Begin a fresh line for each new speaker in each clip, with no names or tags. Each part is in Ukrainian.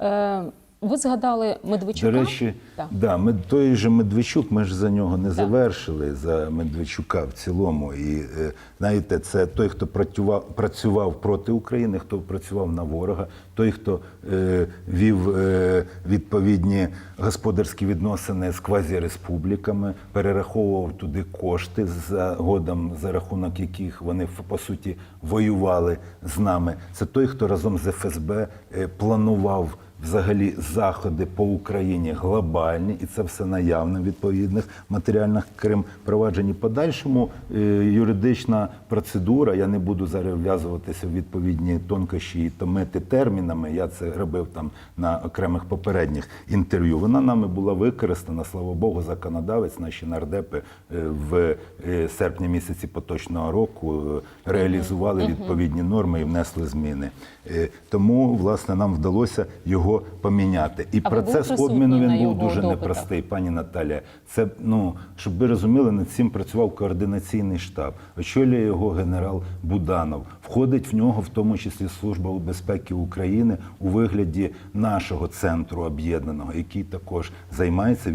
Е, ви згадали Медведчука?
До речі,
Так.
да, ми, той же Медведчук, ми ж за нього не завершили, за Медведчука в цілому. І е, знаєте, це той, хто працював, працював проти України, хто працював на ворога, той, хто е, вів е, відповідні господарські відносини з квазіреспубліками, перераховував туди кошти за годом, за рахунок яких вони по суті воювали з нами. Це той, хто разом з ФСБ е, планував взагалі заходи по Україні глобальні, і це все наявно в відповідних матеріальних крім провадженні. Подальшому е, юридична процедура. Я не буду зараз вв'язуватися в відповідні тонкощі і томити термінами. Я це робив там на окремих попередніх інтерв'ю. Вона нами була використана, слава Богу, законодавець. Наші нардепи е, в е, серпні місяці поточного року реалізували відповідні норми і внесли зміни. Тому, власне, нам вдалося його поміняти. І
А
процес обміну він був дуже
допитах?
непростий, пані Наталія. Це ну щоб ви розуміли, над цим працював координаційний штаб. Очолює його генерал Буданов. Входить в нього, в тому числі Служба безпеки України у вигляді нашого центру об'єднаного, який також займається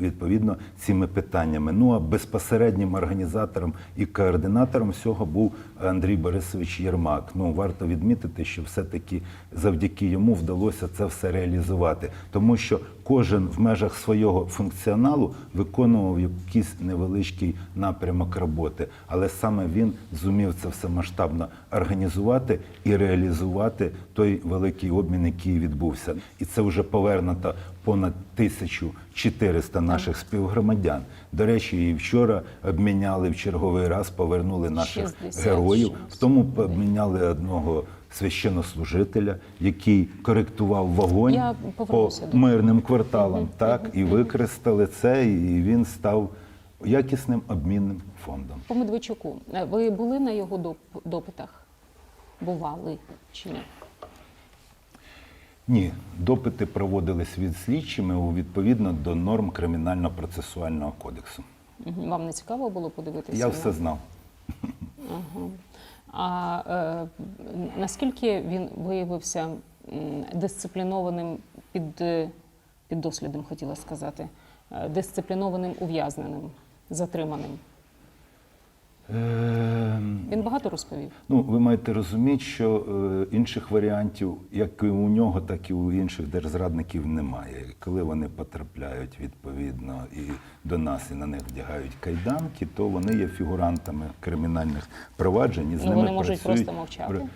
відповідно цими питаннями. Ну а безпосереднім організатором і координатором всього був Андрій Борисович Єрмак. Ну варто відмітити, що все-таки завдяки йому вдалося це все реалізувати, тому що кожен в межах свого функціоналу виконував якийсь невеличкий напрямок роботи, але саме він зумів це все масштабно організувати і реалізувати той великий обмін, який відбувся. І це вже повернуто понад 1400 наших співгромадян. До речі, і вчора обміняли в черговий раз, повернули наших
60
героїв. В тому обміняли одного священнослужителя, який коректував вогонь
Я
по мирним кварталам. Так, і використали це, і він став якісним обмінним фондом.
По Медведчуку. Е, Ви були на його доп- допитах? Бували чи ні?
Ні, допити проводились від слідчими у відповідно до норм кримінально-процесуального кодексу.
Вам не цікаво було подивитися?
Я все знав.
А е, наскільки він виявився дисциплінованим під, е, під дослідом, хотіла сказати, е, дисциплінованим ув'язненим, затриманим?
Ем,
Він багато розповів.
Ну, ви маєте розуміти, що е, інших варіантів, як і у нього, так і у інших держзрадників немає. Коли вони потрапляють відповідно і до нас, і на них вдягають кайданки, то вони є фігурантами кримінальних проваджень. І з
Ну,
ними
вони можуть
працюють.
просто мовчати.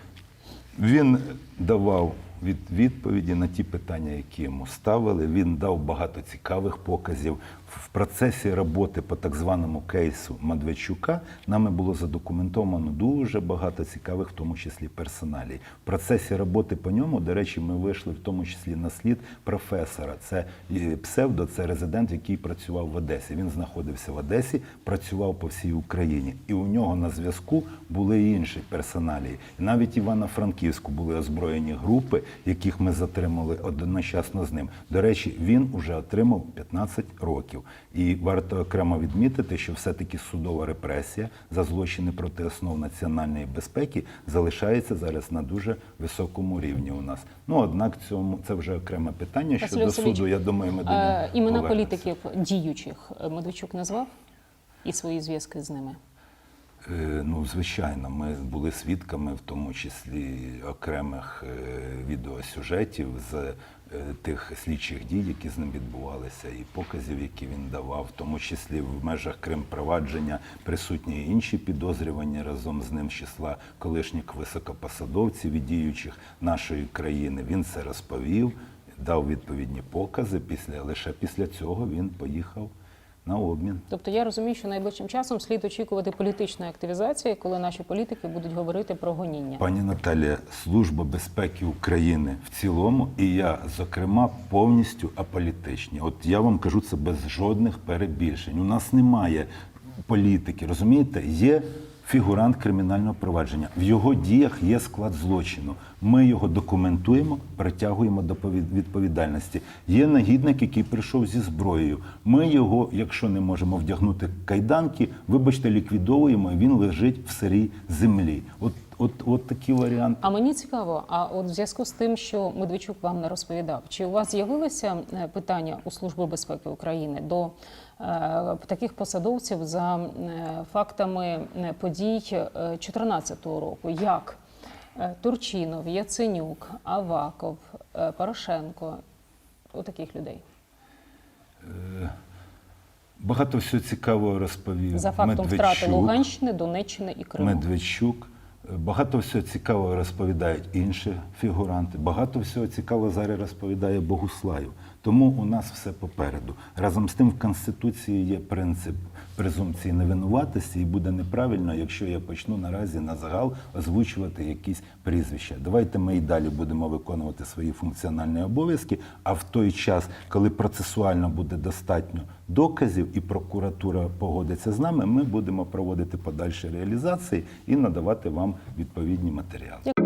Він давав від відповіді на ті питання, які йому ставили. Він дав багато цікавих показів. В процесі роботи по так званому кейсу Медведчука нами було задокументовано дуже багато цікавих, в тому числі персоналій. В процесі роботи по ньому, до речі, ми вийшли в тому числі на слід професора. Це е, псевдо, це резидент, який працював в Одесі. Він знаходився в Одесі, працював по всій Україні, і у нього на зв'язку були і інші персоналії. Навіть Івано-Франківську були озброєні групи, яких ми затримали одночасно з ним. До речі, він уже отримав 15 років. І варто окремо відмітити, що все-таки судова репресія за злочини проти основ національної безпеки залишається зараз на дуже високому рівні у нас. Ну однак цьому це вже окреме питання.
Василь
Щодо суду, я думаю, ми до нього
Імена політиків діючих е, Медведчук назвав і свої зв'язки з ними.
Е, Ну, звичайно, ми були свідками, в тому числі окремих е, відеосюжетів з е, тих слідчих дій, які з ним відбувалися, і показів, які він давав, в тому числі в межах Крим провадження присутні інші підозрювані разом з ним числа колишніх високопосадовців і діючих нашої країни. Він це розповів, дав відповідні покази. Після лише після цього він поїхав на обмін.
Тобто я розумію, що найближчим часом слід очікувати політичної активізації, коли наші політики будуть говорити про гоніння.
Пані Наталія, Служба безпеки України в цілому, і я, зокрема, повністю аполітичні. От я вам кажу це без жодних перебільшень. У нас немає політики, розумієте? Є фігурант кримінального провадження. В його діях є склад злочину. Ми його документуємо, притягуємо до відповідальності. Є нагідник, який прийшов зі зброєю. Ми його, якщо не можемо вдягнути кайданки, вибачте, ліквідовуємо. і Він лежить в сирій землі. От от, от такі варіанти.
А мені цікаво, а от в зв'язку з тим, що Медведчук вам не розповідав, чи у вас з'явилися е, питання у Служби безпеки України до е, таких посадовців за е, фактами е, подій 2014 року, як е, Турчинов, Яценюк, Аваков, е, Порошенко, у таких людей
Багато всього цікавого розповів
за фактом
Медведчук.
втрати Луганщини, Донеччини і Криму.
Медведчук. Багато всього цікавого розповідають інші фігуранти. Багато всього цікавого зараз розповідає Богуслаїв. Тому у нас все попереду. Разом з тим в Конституції є принцип презумпції невинуватості, і буде неправильно, якщо я почну наразі на загал озвучувати якісь прізвища. Давайте ми і далі будемо виконувати свої функціональні обов'язки. А в той час, коли процесуально буде достатньо доказів, і прокуратура погодиться з нами, ми будемо проводити подальші реалізації і надавати вам відповідні матеріали.